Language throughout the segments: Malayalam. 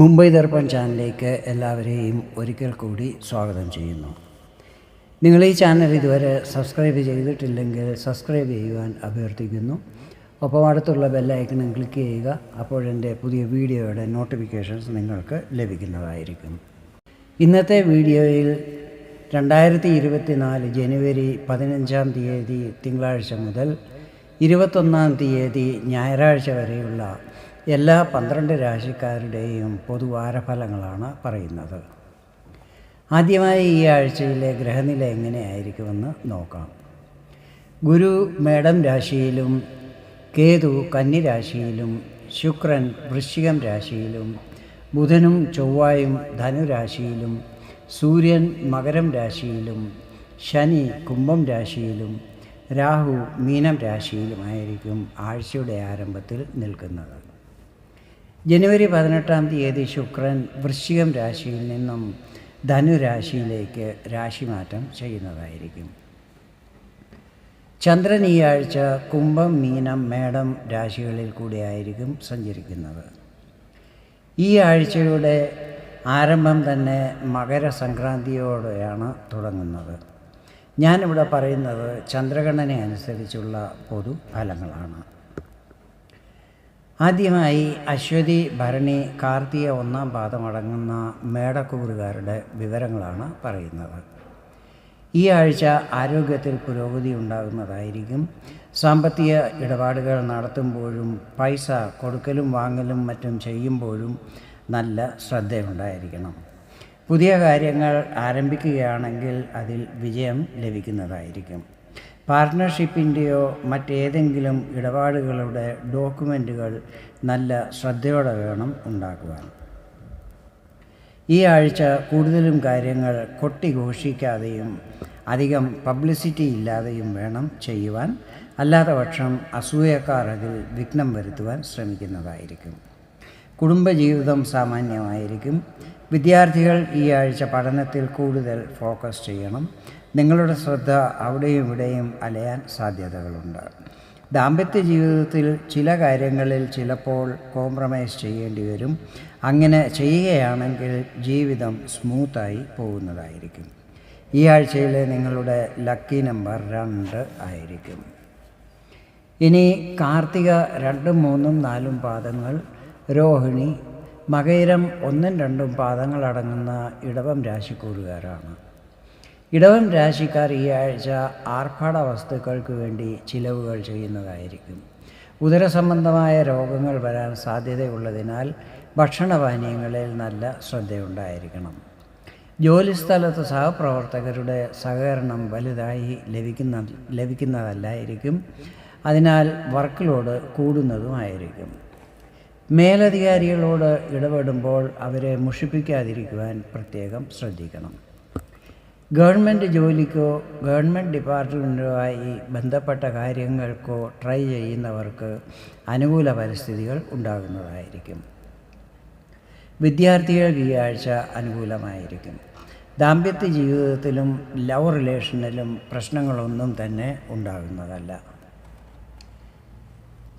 മുംബൈ ദർപ്പൺ ചാനലിലേക്ക് എല്ലാവരെയും ഒരിക്കൽ കൂടി സ്വാഗതം ചെയ്യുന്നു. നിങ്ങൾ ഈ ചാനൽ ഇതുവരെ സബ്സ്ക്രൈബ് ചെയ്തിട്ടില്ലെങ്കിൽ സബ്സ്ക്രൈബ് ചെയ്യുവാൻ അഭ്യർത്ഥിക്കുന്നു. ഒപ്പം അടുത്തുള്ള ബെല്ലൈക്കണും ക്ലിക്ക് ചെയ്യുക അപ്പോഴെന്റെ പുതിയ വീഡിയോയുടെ നോട്ടിഫിക്കേഷൻസ് നിങ്ങൾക്ക് ലഭിക്കുന്നതായിരിക്കും. ഇന്നത്തെ വീഡിയോയിൽ രണ്ടായിരത്തി ഇരുപത്തി നാല് ജനുവരി പതിനഞ്ചാം തീയതി തിങ്കളാഴ്ച മുതൽ ഇരുപത്തൊന്നാം തീയതി ഞായറാഴ്ച വരെയുള്ള എല്ലാ പന്ത്രണ്ട് രാശിക്കാരുടെയും പൊതുവാരഫലങ്ങളാണ് പറയുന്നത്. ആദ്യമായി ഈ ആഴ്ചയിലെ ഗ്രഹനില എങ്ങനെയായിരിക്കുമെന്ന് നോക്കാം. ഗുരു മേടം രാശിയിലും കേതു കന്നി രാശിയിലും ശുക്രൻ വൃശ്ചികം രാശിയിലും ബുധനും ചൊവ്വായും ധനുരാശിയിലും സൂര്യൻ മകരം രാശിയിലും ശനി കുംഭം രാശിയിലും രാഹു മീനം രാശിയിലുമായിരിക്കും ആഴ്ചയുടെ ആരംഭത്തിൽ നിൽക്കുന്നത്. ജനുവരി പതിനെട്ടാം തീയതി ശുക്രൻ വൃശ്ചികം രാശിയിൽ നിന്നും ധനുരാശിയിലേക്ക് രാശിമാറ്റം ചെയ്യുന്നതായിരിക്കും. ചന്ദ്രൻ ഈ ആഴ്ച കുംഭം മീനം മേടം രാശികളിൽ കൂടിയായിരിക്കും സഞ്ചരിക്കുന്നത്. ഈ ആഴ്ചയുടെ ആരംഭം തന്നെ മകരസംക്രാന്തിയോടെയാണ് തുടങ്ങുന്നത്. ഞാനിവിടെ പറയുന്നത് ചന്ദ്രഗണനെ അനുസരിച്ചുള്ള പൊതു ഫലങ്ങളാണ് ആദ്യമായി അശ്വതി ഭരണി കാർത്തിക ഒന്നാം പാദമടങ്ങുന്ന മേടക്കൂറുകാരുടെ വിവരങ്ങളാണ് പറയുന്നത്. ഈ ആഴ്ച ആരോഗ്യത്തിൽ പുരോഗതി ഉണ്ടാകുന്നതായിരിക്കും. സാമ്പത്തിക ഇടപാടുകൾ നടത്തുമ്പോഴും പൈസ കൊടുക്കലും വാങ്ങലും മറ്റും ചെയ്യുമ്പോഴും നല്ല ശ്രദ്ധയുണ്ടായിരിക്കണം. പുതിയ കാര്യങ്ങൾ ആരംഭിക്കുകയാണെങ്കിൽ അതിൽ വിജയം ലഭിക്കുന്നതായിരിക്കും. പാർട്ട്ണർഷിപ്പിന്റെയോ മറ്റേതെങ്കിലും ഇടപാടുകളുടെ ഡോക്യുമെന്റുകൾ നല്ല ശ്രദ്ധയോടെ വേണം ഉണ്ടാക്കുവാൻ. ഈ ആഴ്ച കൂടുതലും കാര്യങ്ങൾ കൊട്ടിഘോഷിക്കാതെയും അധികം പബ്ലിസിറ്റി ഇല്ലാതെയും വേണം ചെയ്യുവാൻ. അല്ലാത്ത പക്ഷം അസൂയക്കാർ അതിൽ വിഘ്നം വരുത്തുവാൻ ശ്രമിക്കുന്നതായിരിക്കും. കുടുംബജീവിതം സാമാന്യമായിരിക്കും. വിദ്യാർത്ഥികൾ ഈ ആഴ്ച പഠനത്തിൽ കൂടുതൽ ഫോക്കസ് ചെയ്യണം. നിങ്ങളുടെ ശ്രദ്ധ അവിടെയും ഇവിടെയും അലയാൻ സാധ്യതകളുണ്ട്. ദാമ്പത്യ ജീവിതത്തിൽ ചില കാര്യങ്ങളിൽ ചിലപ്പോൾ കോംപ്രമൈസ് ചെയ്യേണ്ടി വരും. അങ്ങനെ ചെയ്യുകയാണെങ്കിൽ ജീവിതം സ്മൂത്തായി പോകുന്നതായിരിക്കും. ഈ ആഴ്ചയിലെ നിങ്ങളുടെ ലക്കി നമ്പർ രണ്ട് ആയിരിക്കും. ഇനി കാർത്തിക രണ്ടും മൂന്നും നാലും പാദങ്ങൾ രോഹിണി മകയിരം ഒന്നും രണ്ടും പാദങ്ങളടങ്ങുന്ന ഇടവം രാശിക്കൂറുകാരാണ് ഇടവം രാശിക്കാർ ഈ ആഴ്ച ആർഭാട വസ്തുക്കൾക്ക് വേണ്ടി ചിലവുകൾ ചെയ്യുന്നതായിരിക്കും. ഉദരസംബന്ധമായ രോഗങ്ങൾ വരാൻ സാധ്യതയുള്ളതിനാൽ ഭക്ഷണപാനീയങ്ങളിൽ നല്ല ശ്രദ്ധയുണ്ടായിരിക്കണം. ജോലിസ്ഥലത്ത് സഹപ്രവർത്തകരുടെ സഹകരണം വലുതായി ലഭിക്കുന്ന ലഭിക്കുന്നതല്ലായിരിക്കും. അതിനാൽ വർക്ക് ലോഡ് കൂടുന്നതുമായിരിക്കും. മേലധികാരികളോട് ഇടപെടുമ്പോൾ അവരെ മുഷിപ്പിക്കാതിരിക്കുവാൻ പ്രത്യേകം ശ്രദ്ധിക്കണം. ഗവൺമെന്റ് ജോലിക്കോ ഗവൺമെന്റ് ഡിപ്പാർട്ട്മെന്റുമായി ബന്ധപ്പെട്ട കാര്യങ്ങൾക്കോ ട്രൈ ചെയ്യുന്നവർക്ക് അനുകൂല പരിസ്ഥിതികൾ ഉണ്ടാകുന്നതായിരിക്കും. വിദ്യാർത്ഥികൾക്ക് ഈ ആഴ്ച അനുകൂലമായിരിക്കും. ദാമ്പത്യ ജീവിതത്തിലും ലവ് റിലേഷനിലും പ്രശ്നങ്ങളൊന്നും തന്നെ ഉണ്ടാകുന്നതല്ല.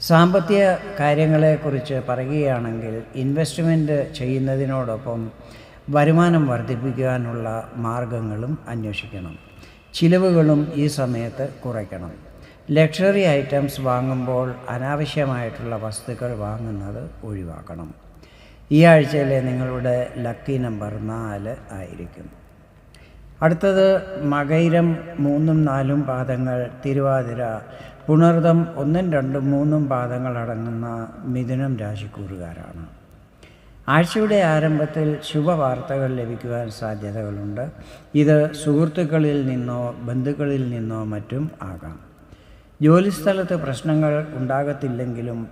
സാമ്പത്തിക കാര്യങ്ങളെക്കുറിച്ച് പറയുകയാണെങ്കിൽ ഇൻവെസ്റ്റ്മെന്റ് ചെയ്യുന്നതിനോടൊപ്പം വരുമാനം വർദ്ധിപ്പിക്കാനുള്ള മാർഗങ്ങളും അന്വേഷിക്കണം. ചിലവുകളും ഈ സമയത്ത് കുറയ്ക്കണം. ലക്ഷറി ഐറ്റംസ് വാങ്ങുമ്പോൾ അനാവശ്യമായിട്ടുള്ള വസ്തുക്കൾ വാങ്ങുന്നത് ഒഴിവാക്കണം. ഈ ആഴ്ചയിലെ നിങ്ങളുടെ ലക്കി നമ്പർ നാല് ആയിരിക്കും. അടുത്തത് മകൈരം മൂന്നും നാലും പാദങ്ങൾ തിരുവാതിര പുണർദം ഒന്നും രണ്ടും മൂന്നും പാദങ്ങൾ അടങ്ങുന്ന മിഥുനം രാശിക്കൂറുകാരാണ്. ആഴ്ചയുടെ ആരംഭത്തിൽ ശുഭവാർത്തകൾ ലഭിക്കുവാൻ സാധ്യതകളുണ്ട്. ഇത് സുഹൃത്തുക്കളിൽ നിന്നോ ബന്ധുക്കളിൽ നിന്നോ മറ്റും ആകാം. ജോലിസ്ഥലത്ത് പ്രശ്നങ്ങൾ ഉണ്ടാകത്തില്ലെങ്കിലും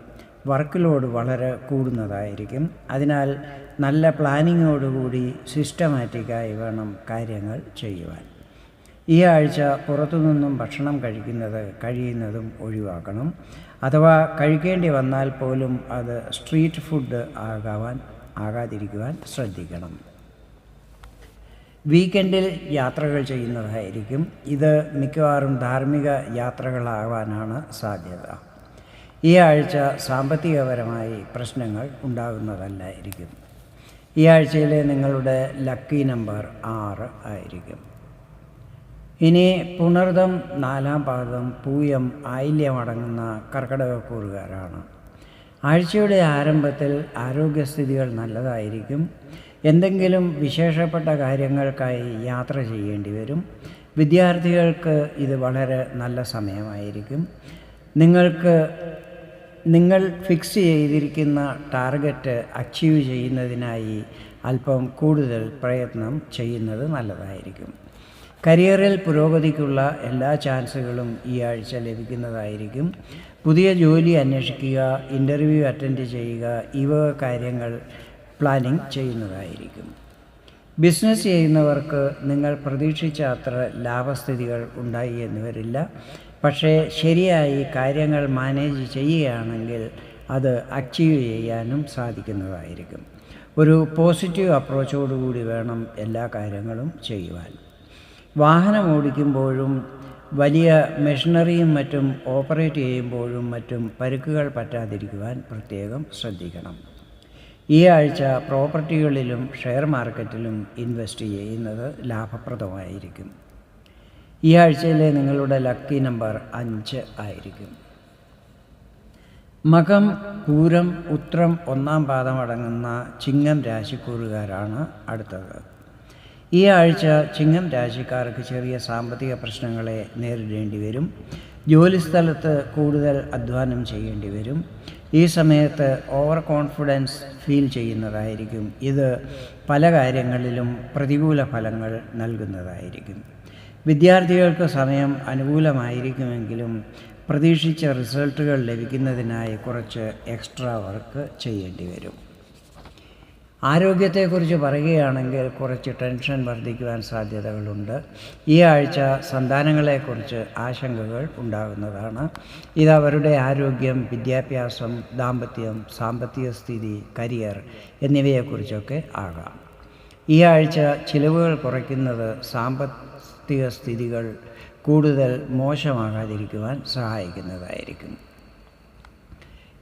വർക്ക് ലോഡ് വളരെ കൂടുന്നതായിരിക്കും. അതിനാൽ നല്ല പ്ലാനിങ്ങോടുകൂടി സിസ്റ്റമാറ്റിക്കായി വേണം കാര്യങ്ങൾ ചെയ്യുവാൻ. ഈ ആഴ്ച പുറത്തുനിന്നും ഭക്ഷണം കഴിക്കുന്നത് കഴിയുന്നതും ഒഴിവാക്കണം. അഥവാ കഴിക്കേണ്ടി വന്നാൽ പോലും അത് സ്ട്രീറ്റ് ഫുഡ് ആകാവാൻ ആകാതിരിക്കുവാൻ ശ്രദ്ധിക്കണം. വീക്കെൻഡിൽ യാത്രകൾ ചെയ്യുന്നതായിരിക്കും. ഇത് മിക്കവാറും ധാർമ്മിക യാത്രകളാവാനാണ് സാധ്യത. ഈ ആഴ്ച സാമ്പത്തികപരമായി പ്രശ്നങ്ങൾ ഉണ്ടാകുന്നതല്ലായിരിക്കും. ഈ ആഴ്ചയിലെ നിങ്ങളുടെ ലക്കി നമ്പർ ആറ് ആയിരിക്കും. ഇനി പുണർദം നാലാം പാദം പൂയം ആയില്യം അടങ്ങുന്ന കർക്കിടകക്കൂറുകാരാണ്. ആഴ്ചയുടെ ആരംഭത്തിൽ ആരോഗ്യസ്ഥിതികൾ നല്ലതായിരിക്കും. എന്തെങ്കിലും വിശേഷപ്പെട്ട കാര്യങ്ങൾക്കായി യാത്ര ചെയ്യേണ്ടി വരും. വിദ്യാർത്ഥികൾക്ക് ഇത് വളരെ നല്ല സമയമായിരിക്കും. നിങ്ങൾക്ക് നിങ്ങൾ ഫിക്സ് ചെയ്തിരിക്കുന്ന ടാർഗറ്റ് അച്ചീവ് ചെയ്യുന്നതിനായി അല്പം കൂടുതൽ പ്രയത്നം ചെയ്യുന്നത് നല്ലതായിരിക്കും. കരിയറിൽ പുരോഗതിക്കുള്ള എല്ലാ ചാൻസുകളും ഈ ആഴ്ച ലഭിക്കുന്നതായിരിക്കും. പുതിയ ജോലി അന്വേഷിക്കുക ഇന്റർവ്യൂ അറ്റൻഡ് ചെയ്യുക ഇവ കാര്യങ്ങൾ പ്ലാനിങ് ചെയ്യുന്നതായിരിക്കും. ബിസിനസ് ചെയ്യുന്നവർക്ക് നിങ്ങൾ പ്രതീക്ഷിച്ച അത്ര ലാഭസ്ഥിതികൾ ഉണ്ടായി എന്ന് വരില്ല. പക്ഷേ ശരിയായി കാര്യങ്ങൾ മാനേജ് ചെയ്യുകയാണെങ്കിൽ അത് അച്ചീവ് ചെയ്യാനും സാധിക്കുന്നതായിരിക്കും. ഒരു പോസിറ്റീവ് അപ്രോച്ചോടുകൂടി വേണം എല്ലാ കാര്യങ്ങളും ചെയ്യുവാൻ. വാഹനം ഓടിക്കുമ്പോഴും വലിയ മെഷീനറിയും മറ്റും ഓപ്പറേറ്റ് ചെയ്യുമ്പോഴും മറ്റും പരുക്കുകൾ പറ്റാതിരിക്കുവാൻ പ്രത്യേകം ശ്രദ്ധിക്കണം. ഈ ആഴ്ച പ്രോപ്പർട്ടികളിലും ഷെയർ മാർക്കറ്റിലും ഇൻവെസ്റ്റ് ചെയ്യുന്നത് ലാഭപ്രദമായിരിക്കും. ഈ ആഴ്ചയിലെ നിങ്ങളുടെ ലക്കി നമ്പർ അഞ്ച് ആയിരിക്കും. മകം പൂരം ഉത്രം ഒന്നാം പാദം അടങ്ങുന്ന ചിങ്ങം രാശിക്കൂറുകാരാണ് അടുത്തത്. ഈ ആഴ്ച ചിങ്ങം രാശിക്കാർക്ക് ചെറിയ സാമ്പത്തിക പ്രശ്നങ്ങളെ നേരിടേണ്ടി വരും. ജോലിസ്ഥലത്ത് കൂടുതൽ അധ്വാനം ചെയ്യേണ്ടി വരും. ഈ സമയത്ത് ഓവർ കോൺഫിഡൻസ് ഫീൽ ചെയ്യുന്നതായിരിക്കും. ഇത് പല കാര്യങ്ങളിലും പ്രതികൂല ഫലങ്ങൾ നൽകുന്നതായിരിക്കും. വിദ്യാർത്ഥികൾക്ക് സമയം അനുകൂലമായിരിക്കുമെങ്കിലും പ്രതീക്ഷിച്ച റിസൾട്ടുകൾ ലഭിക്കുന്നതിനായി കുറച്ച് എക്സ്ട്രാ വർക്ക് ചെയ്യേണ്ടി വരും. ആരോഗ്യത്തെക്കുറിച്ച് പറയുകയാണെങ്കിൽ കുറച്ച് ടെൻഷൻ വർദ്ധിക്കുവാൻ സാധ്യതകളുണ്ട്. ഈ ആഴ്ച സന്താനങ്ങളെക്കുറിച്ച് ആശങ്കകൾ ഉണ്ടാകുന്നതാണ്. ഇത് അവരുടെ ആരോഗ്യം വിദ്യാഭ്യാസം ദാമ്പത്യം സാമ്പത്തിക സ്ഥിതി കരിയർ എന്നിവയെക്കുറിച്ചൊക്കെ ആകാം. ഈ ആഴ്ച ചിലവുകൾ കുറയ്ക്കുന്നത് സാമ്പത്തിക സ്ഥിതികൾ കൂടുതൽ മോശമാകാതിരിക്കുവാൻ സഹായിക്കുന്നതായിരിക്കും.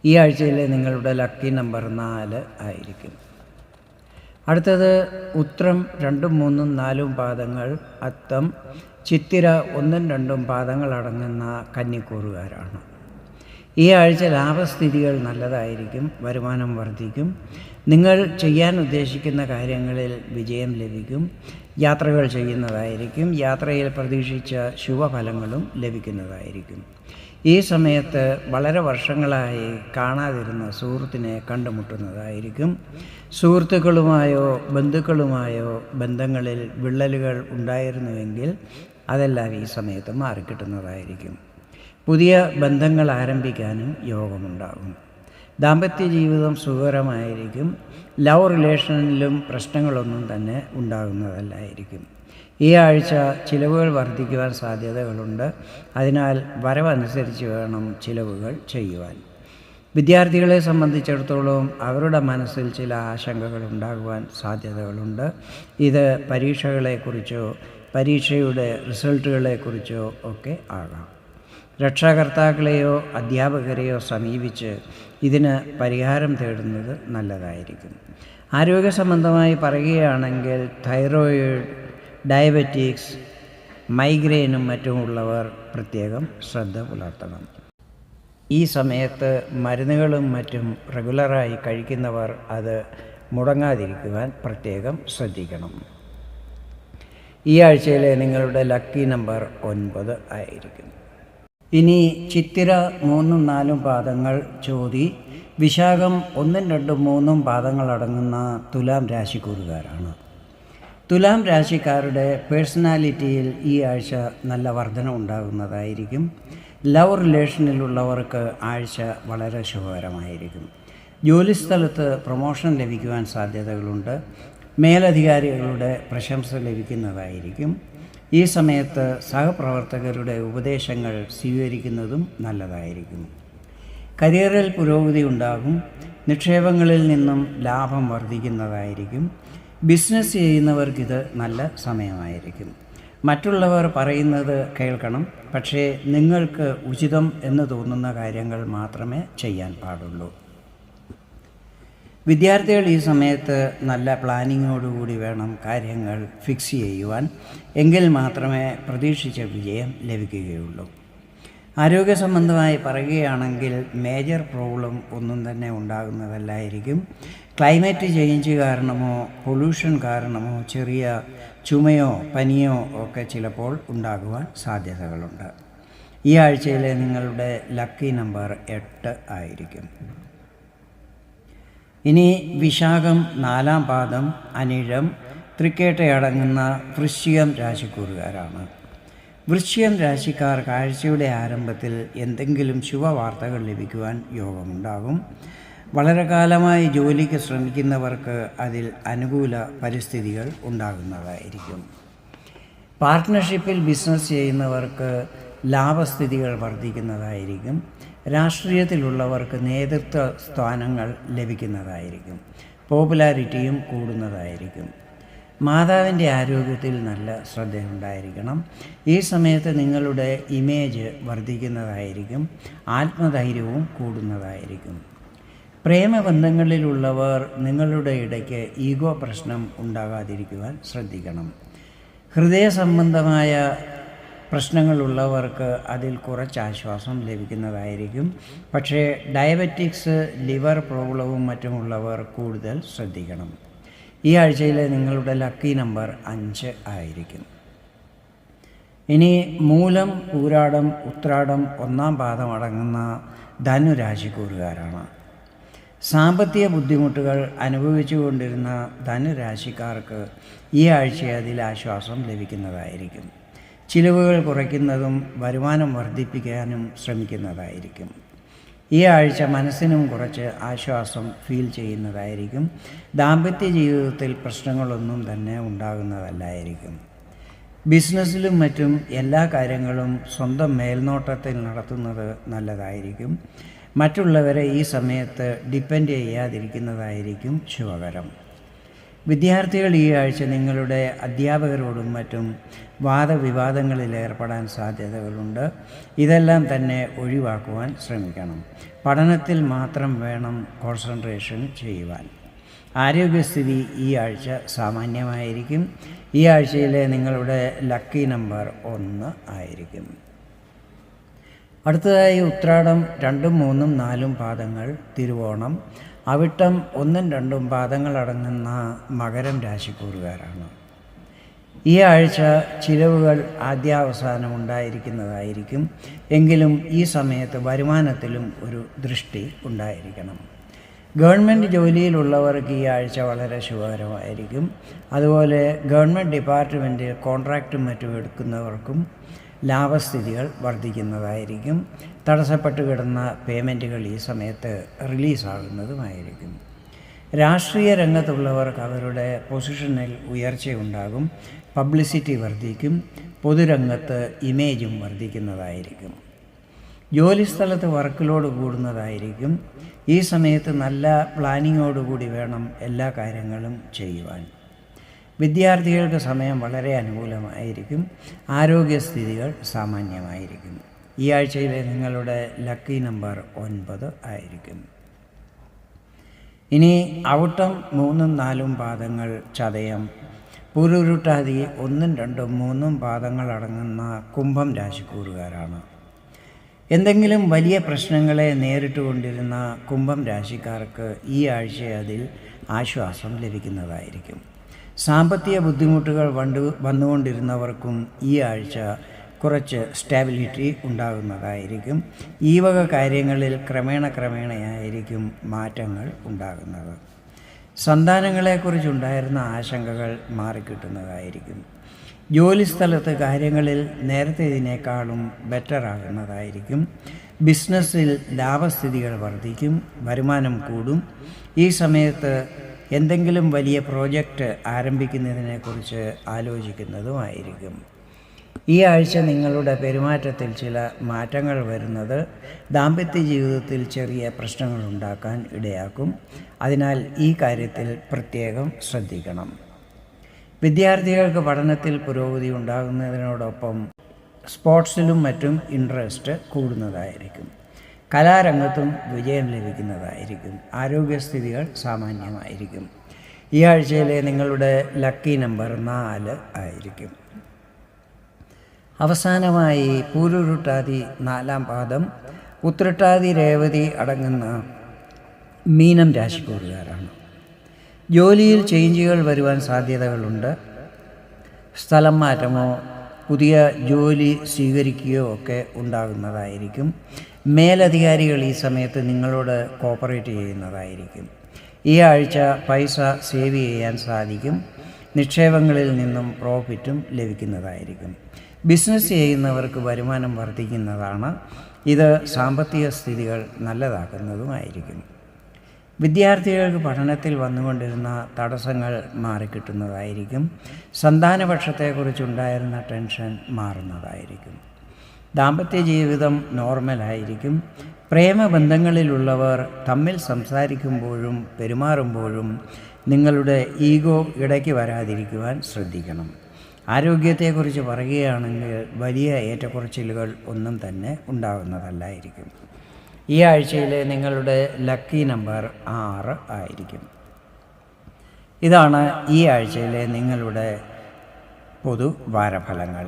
ഈ ആഴ്ചയിലെ നിങ്ങളുടെ ലക്കി നമ്പർ നാല് ആയിരിക്കും. അടുത്തത് ഉത്രം രണ്ടും മൂന്നും നാലും പാദങ്ങൾ അത്തം ചിത്തിര ഒന്നും രണ്ടും പാദങ്ങൾ അടങ്ങുന്ന കന്നിക്കൂറുകാരാണ്. ഈ ആഴ്ച ലാഭസ്ഥിതികൾ നല്ലതായിരിക്കും വരുമാനം വർദ്ധിക്കും. നിങ്ങൾ ചെയ്യാൻ ഉദ്ദേശിക്കുന്ന കാര്യങ്ങളിൽ വിജയം ലഭിക്കും യാത്രകൾ ചെയ്യുന്നതായിരിക്കും യാത്രയിൽ പ്രതീക്ഷിച്ച ശുഭഫലങ്ങളും ലഭിക്കുന്നതായിരിക്കും. ഈ സമയത്ത് വളരെ വർഷങ്ങളായി കാണാതിരുന്ന സുഹൃത്തിനെ കണ്ടുമുട്ടുന്നതായിരിക്കും. സുഹൃത്തുക്കളുമായോ ബന്ധുക്കളുമായോ ബന്ധങ്ങളിൽ വിള്ളലുകൾ ഉണ്ടായിരുന്നുവെങ്കിൽ അതെല്ലാം ഈ സമയത്ത് മാറിക്കിട്ടുന്നതായിരിക്കും. പുതിയ ബന്ധങ്ങൾ ആരംഭിക്കാനും യോഗമുണ്ടാകും. ദാമ്പത്യ ജീവിതം സുഖകരമായിരിക്കും. ലവ് റിലേഷനിലും പ്രശ്നങ്ങളൊന്നും തന്നെ ഉണ്ടാകുന്നതല്ലായിരിക്കും. ഈ ആഴ്ച ചിലവുകൾ വർദ്ധിക്കുവാൻ സാധ്യതകളുണ്ട്. അതിനാൽ വരവനുസരിച്ച് വേണം ചിലവുകൾ ചെയ്യുവാൻ. വിദ്യാർത്ഥികളെ സംബന്ധിച്ചിടത്തോളം അവരുടെ മനസ്സിൽ ചില ആശങ്കകൾ ഉണ്ടാകുവാൻ സാധ്യതകളുണ്ട്. ഇത് പരീക്ഷകളെക്കുറിച്ചോ പരീക്ഷയുടെ റിസൾട്ടുകളെക്കുറിച്ചോ ഒക്കെ ആകാം. രക്ഷാകർത്താക്കളെയോ അധ്യാപകരെയോ സമീപിച്ച് ഇതിന് പരിഹാരം തേടുന്നത് നല്ലതായിരിക്കും. ആരോഗ്യ സംബന്ധമായി പറയുകയാണെങ്കിൽ തൈറോയിഡ് ഡയബറ്റിക്സ് മൈഗ്രെയിനും മറ്റുമുള്ളവർ പ്രത്യേകം ശ്രദ്ധ പുലർത്തണം. ഈ സമയത്ത് മരുന്നുകളും മറ്റും റെഗുലറായി കഴിക്കുന്നവർ അത് മുടങ്ങാതിരിക്കുവാൻ പ്രത്യേകം ശ്രദ്ധിക്കണം. ഈ ആഴ്ചയിലെ നിങ്ങളുടെ ലക്കി നമ്പർ ഒൻപത് ആയിരിക്കും. ഇനി ചിത്തിര മൂന്നും നാലും പാദങ്ങൾ ചോതി വിശാഖം ഒന്നും രണ്ടും മൂന്നും പാദങ്ങൾ അടങ്ങുന്ന തുലാം രാശിക്കൂറുകാരാണ്. തുലാം രാശിക്കാരുടെ പേഴ്സണാലിറ്റിയിൽ ഈ ആഴ്ച നല്ല വർധന ഉണ്ടാകുന്നതായിരിക്കും. ലവ് റിലേഷനിലുള്ളവർക്ക് ആഴ്ച വളരെ ശുഭകരമായിരിക്കും. ജോലിസ്ഥലത്ത് പ്രൊമോഷൻ ലഭിക്കുവാൻ സാധ്യതകളുണ്ട്. മേലധികാരികളുടെ പ്രശംസ ലഭിക്കുന്നതായിരിക്കും. ഈ സമയത്ത് സഹപ്രവർത്തകരുടെ ഉപദേശങ്ങൾ സ്വീകരിക്കുന്നതും നല്ലതായിരിക്കും. കരിയറിൽ പുരോഗതി ഉണ്ടാകും. നിക്ഷേപങ്ങളിൽ നിന്നും ലാഭം വർദ്ധിക്കുന്നതായിരിക്കും. ബിസിനസ് ചെയ്യുന്നവർക്കിത് നല്ല സമയമായിരിക്കും. മറ്റുള്ളവർ പറയുന്നത് കേൾക്കണം പക്ഷേ നിങ്ങൾക്ക് ഉചിതം എന്ന് തോന്നുന്ന കാര്യങ്ങൾ മാത്രമേ ചെയ്യാൻ പാടുള്ളൂ. വിദ്യാർത്ഥികൾ ഈ സമയത്ത് നല്ല പ്ലാനിങ്ങോടുകൂടി വേണം കാര്യങ്ങൾ ഫിക്സ് ചെയ്യുവാൻ എങ്കിൽ മാത്രമേ പ്രതീക്ഷിച്ച വിജയം ലഭിക്കുകയുള്ളൂ. ആരോഗ്യ സംബന്ധമായി പറയുകയാണെങ്കിൽ മേജർ പ്രോബ്ലം ഒന്നും തന്നെ ഉണ്ടാകുന്നതല്ലായിരിക്കും. ക്ലൈമറ്റ് ചേഞ്ച് കാരണമോ പൊല്യൂഷൻ കാരണമോ ചെറിയ ചുമയോ പനിയോ ഒക്കെ ചിലപ്പോൾ ഉണ്ടാകുവാൻ സാധ്യതകളുണ്ട്. ഈ ആഴ്ചയിലെ നിങ്ങളുടെ ലക്കി നമ്പർ എട്ട് ആയിരിക്കും. ഇനി വിശാഖം നാലാം പാദം അനിഴം തൃക്കേട്ടയടങ്ങുന്ന വൃശ്ചികം രാശിക്കൂറുകാരാണ്. വൃശ്ചികം രാശിക്കാർ കാഴ്ചയുടെ ആരംഭത്തിൽ എന്തെങ്കിലും ശുഭവാർത്തകൾ ലഭിക്കുവാൻ യോഗമുണ്ടാകും. വളരെ കാലമായി ജോലിക്ക് ശ്രമിക്കുന്നവർക്ക് അതിൽ അനുകൂല പരിസ്ഥിതികൾ ഉണ്ടാകുന്നതായിരിക്കും. പാർട്ട്ണർഷിപ്പിൽ ബിസിനസ് ചെയ്യുന്നവർക്ക് ലാഭസ്ഥിതികൾ വർദ്ധിക്കുന്നതായിരിക്കും. രാഷ്ട്രീയത്തിലുള്ളവർക്ക് നേതൃത്വ സ്ഥാനങ്ങൾ ലഭിക്കുന്നതായിരിക്കും. പോപ്പുലാരിറ്റിയും കൂടുന്നതായിരിക്കും. മാതാവിന്റെ ആരോഗ്യത്തിൽ നല്ല ശ്രദ്ധയുണ്ടായിരിക്കണം. ഈ സമയത്ത് നിങ്ങളുടെ ഇമേജ് വർദ്ധിക്കുന്നതായിരിക്കും ആത്മധൈര്യവും കൂടുന്നതായിരിക്കും. പ്രേമബന്ധങ്ങളിലുള്ളവർ നിങ്ങളുടെ ഇടയ്ക്ക് ഈഗോ പ്രശ്നം ഉണ്ടാകാതിരിക്കുവാൻ ശ്രദ്ധിക്കണം. ഹൃദയ സംബന്ധമായ പ്രശ്നങ്ങളുള്ളവർക്ക് അതിൽ കുറച്ച് ആശ്വാസം ലഭിക്കുന്നതായിരിക്കും. പക്ഷേ ഡയബറ്റിക്സ് ലിവർ പ്രോബ്ലവും മറ്റുമുള്ളവർ കൂടുതൽ ശ്രദ്ധിക്കണം. ഈ ആഴ്ചയിലെ നിങ്ങളുടെ ലക്കി നമ്പർ അഞ്ച് ആയിരിക്കും. ഇനി മൂലം ഊരാടം ഉത്രാടം ഒന്നാം പാദം അടങ്ങുന്ന ധനുരാശിക്കൂറുകാരാണ്. സാമ്പത്തിക ബുദ്ധിമുട്ടുകൾ അനുഭവിച്ചു കൊണ്ടിരുന്ന ധനുരാശിക്കാർക്ക് ഈ ആഴ്ച അതിൽ ആശ്വാസം ലഭിക്കുന്നതായിരിക്കും. ചിലവുകൾ കുറയ്ക്കുന്നതും വരുമാനം വർദ്ധിപ്പിക്കാനും ശ്രമിക്കുന്നതായിരിക്കും. ഈ ആഴ്ച മനസ്സിനും കുറച്ച് ആശ്വാസം ഫീൽ ചെയ്യുന്നതായിരിക്കും. ദാമ്പത്യ ജീവിതത്തിൽ പ്രശ്നങ്ങളൊന്നും തന്നെ ഉണ്ടാകുന്നതല്ലായിരിക്കും. ബിസിനസ്സിലും മറ്റും എല്ലാ കാര്യങ്ങളും സ്വന്തം മേൽനോട്ടത്തിൽ നടത്തുന്നത് നല്ലതായിരിക്കും. മറ്റുള്ളവരെ ഈ സമയത്ത് ഡിപ്പെൻഡ് ചെയ്യാതിരിക്കുന്നതായിരിക്കും ശുഭകരം വിദ്യാർത്ഥികൾ ഈ ആഴ്ച നിങ്ങളുടെ അധ്യാപകരോടും മറ്റും വാദവിവാദങ്ങളിൽ ഏർപ്പെടാൻ സാധ്യതകളുണ്ട്. ഇതെല്ലാം തന്നെ ഒഴിവാക്കുവാൻ ശ്രമിക്കണം. പഠനത്തിൽ മാത്രം വേണം കോൺസെൻട്രേഷൻ ചെയ്യുവാൻ. ആരോഗ്യസ്ഥിതി ഈ ആഴ്ച സാമാന്യമായിരിക്കും. ഈ ആഴ്ചയിലെ നിങ്ങളുടെ ലക്കി നമ്പർ ഒന്ന് ആയിരിക്കും. അടുത്തതായി ഉത്രാടം രണ്ടും മൂന്നും നാലും പാദങ്ങൾ തിരുവോണം. അവിട്ടം ഒന്നും രണ്ടും പാദങ്ങളടങ്ങുന്ന മകരം രാശിക്കൂറുകാരാണ്. ഈ ആഴ്ച ചിലവുകൾ ആദ്യാവസാനം ഉണ്ടായിരിക്കുന്നതായിരിക്കും. എങ്കിലും ഈ സമയത്ത് വരുമാനത്തിലും ഒരു ദൃഷ്ടി ഉണ്ടായിരിക്കണം. ഗവൺമെന്റ് ജോലിയിലുള്ളവർക്ക് ഈ ആഴ്ച വളരെ ശുഭകരമായിരിക്കും. അതുപോലെ ഗവൺമെന്റ് ഡിപ്പാർട്ട്മെന്റ് കോൺട്രാക്റ്റും മറ്റും എടുക്കുന്നവർക്കും ലാഭസ്ഥിതികൾ വർദ്ധിക്കുന്നതായിരിക്കും. തടസ്സപ്പെട്ട് കിടന്ന പേയ്മെന്റുകൾ ഈ സമയത്ത് റിലീസാകുന്നതുമായിരിക്കും. രാഷ്ട്രീയ രംഗത്തുള്ളവർക്ക് അവരുടെ പൊസിഷനിൽ ഉയർച്ചയുണ്ടാകും. പബ്ലിസിറ്റി വർദ്ധിക്കും. പൊതുരംഗത്ത് ഇമേജും വർദ്ധിക്കുന്നതായിരിക്കും. ജോലിസ്ഥലത്ത് വർക്ക് ലോഡ് കൂടുന്നതായിരിക്കും. ഈ സമയത്ത് നല്ല പ്ലാനിങ്ങോടുകൂടി വേണം എല്ലാ കാര്യങ്ങളും ചെയ്യുവാൻ. വിദ്യാർത്ഥികൾക്ക് സമയം വളരെ അനുകൂലമായിരിക്കും. ആരോഗ്യസ്ഥിതികൾ സാമാന്യമായിരിക്കും. ഈ ആഴ്ചയിലെ നിങ്ങളുടെ ലക്കി നമ്പർ ഒൻപത് ആയിരിക്കും. ഇനി ഔട്ടം മൂന്നും നാലും പാദങ്ങൾ ചതയം. പുരുരുട്ടാതി ഒന്നും രണ്ടും മൂന്നും പാദങ്ങൾ അടങ്ങുന്ന കുംഭം രാശിക്കൂറുകാരാണ്. എന്തെങ്കിലും വലിയ പ്രശ്നങ്ങളെ നേരിട്ട് കൊണ്ടിരുന്ന കുംഭം രാശിക്കാർക്ക് ഈ ആഴ്ച അതിൽ ആശ്വാസം ലഭിക്കുന്നതായിരിക്കും. സാമ്പത്തിക ബുദ്ധിമുട്ടുകൾ വണ്ടു വന്നുകൊണ്ടിരുന്നവർക്കും ഈ ആഴ്ച കുറച്ച് സ്റ്റാബിലിറ്റി ഉണ്ടാകുന്നതായിരിക്കും. ഈ വക കാര്യങ്ങളിൽ ക്രമേണ ക്രമേണയായിരിക്കും മാറ്റങ്ങൾ ഉണ്ടാകുന്നത്. സന്താനങ്ങളെക്കുറിച്ചുണ്ടായിരുന്ന ആശങ്കകൾ മാറിക്കിട്ടുന്നതായിരിക്കും. ജോലിസ്ഥലത്ത് കാര്യങ്ങളിൽ നേരത്തേതിനേക്കാളും ബെറ്റർ ആകുന്നതായിരിക്കും. ബിസിനസ്സിൽ ലാഭസ്ഥിതികൾ വർദ്ധിക്കും വരുമാനം കൂടും. ഈ സമയത്ത് എന്തെങ്കിലും വലിയ പ്രോജക്റ്റ് ആരംഭിക്കുന്നതിനെക്കുറിച്ച് ആലോചിക്കുന്നതുമായിരിക്കും. ഈ ആഴ്ച നിങ്ങളുടെ പെരുമാറ്റത്തിൽ ചില മാറ്റങ്ങൾ വരുന്നത് ദാമ്പത്യ ജീവിതത്തിൽ ചെറിയ പ്രശ്നങ്ങൾ ഉണ്ടാക്കാൻ ഇടയാക്കും. അതിനാൽ ഈ കാര്യത്തിൽ പ്രത്യേകം ശ്രദ്ധിക്കണം. വിദ്യാർത്ഥികൾക്ക് പഠനത്തിൽ പുരോഗതി ഉണ്ടാകുന്നതിനോടൊപ്പം സ്പോർട്സിലും മറ്റും ഇൻട്രസ്റ്റ് കൂടുന്നതായിരിക്കും. കലാരംഗത്തും വിജയം ലഭിക്കുന്നതായിരിക്കും. ആരോഗ്യസ്ഥിതികൾ സാമാന്യമായിരിക്കും. ഈ ആഴ്ചയിലെ നിങ്ങളുടെ ലക്കി നമ്പർ നാല് ആയിരിക്കും. അവസാനമായി പൂരുരുട്ടാതി നാലാം പാദം ഉത്രട്ടാതി രേവതി അടങ്ങുന്ന മീനം രാശിക്കൂറുകാരാണ്. ജോലിയിൽ ചേഞ്ചുകൾ വരുവാൻ സാധ്യതകളുണ്ട്. സ്ഥലം മാറ്റമോ പുതിയ ജോലി സ്വീകരിക്കുകയോ ഒക്കെ ഉണ്ടാകുന്നതായിരിക്കും. മേലധികാരികൾ ഈ സമയത്ത് നിങ്ങളോട് കോപ്പറേറ്റ് ചെയ്യുന്നതായിരിക്കും. ഈ ആഴ്ച പൈസ സേവ് ചെയ്യാൻ സാധിക്കും. നിക്ഷേപങ്ങളിൽ നിന്നും പ്രോഫിറ്റും ലഭിക്കുന്നതായിരിക്കും. ബിസിനസ് ചെയ്യുന്നവർക്ക് വരുമാനം വർദ്ധിക്കുന്നതാണ് ഇത് സാമ്പത്തിക സ്ഥിതികൾ നല്ലതാക്കുന്നതുമായിരിക്കും വിദ്യാർത്ഥികൾക്ക് പഠനത്തിൽ വന്നുകൊണ്ടിരുന്ന തടസ്സങ്ങൾ മാറിക്കിട്ടുന്നതായിരിക്കും. സന്താനപക്ഷത്തെക്കുറിച്ചുണ്ടായിരുന്ന ടെൻഷൻ മാറുന്നതായിരിക്കും. ദാമ്പത്യ ജീവിതം നോർമലായിരിക്കും പ്രേമബന്ധങ്ങളിലുള്ളവർ തമ്മിൽ സംസാരിക്കുമ്പോഴും പെരുമാറുമ്പോഴും നിങ്ങളുടെ ഈഗോ ഇടയ്ക്ക് വരാതിരിക്കുവാൻ ശ്രദ്ധിക്കണം. ആരോഗ്യത്തെക്കുറിച്ച് പറയുകയാണെങ്കിൽ വലിയ ഏറ്റക്കുറച്ചിലുകൾ ഒന്നും തന്നെ ഉണ്ടാകുന്നതല്ലായിരിക്കും ഈ ആഴ്ചയിലെ നിങ്ങളുടെ ലക്കി നമ്പർ ആറ് ആയിരിക്കും. ഇതാണ് ഈ ആഴ്ചയിലെ നിങ്ങളുടെ പൊതു വാരഫലങ്ങൾ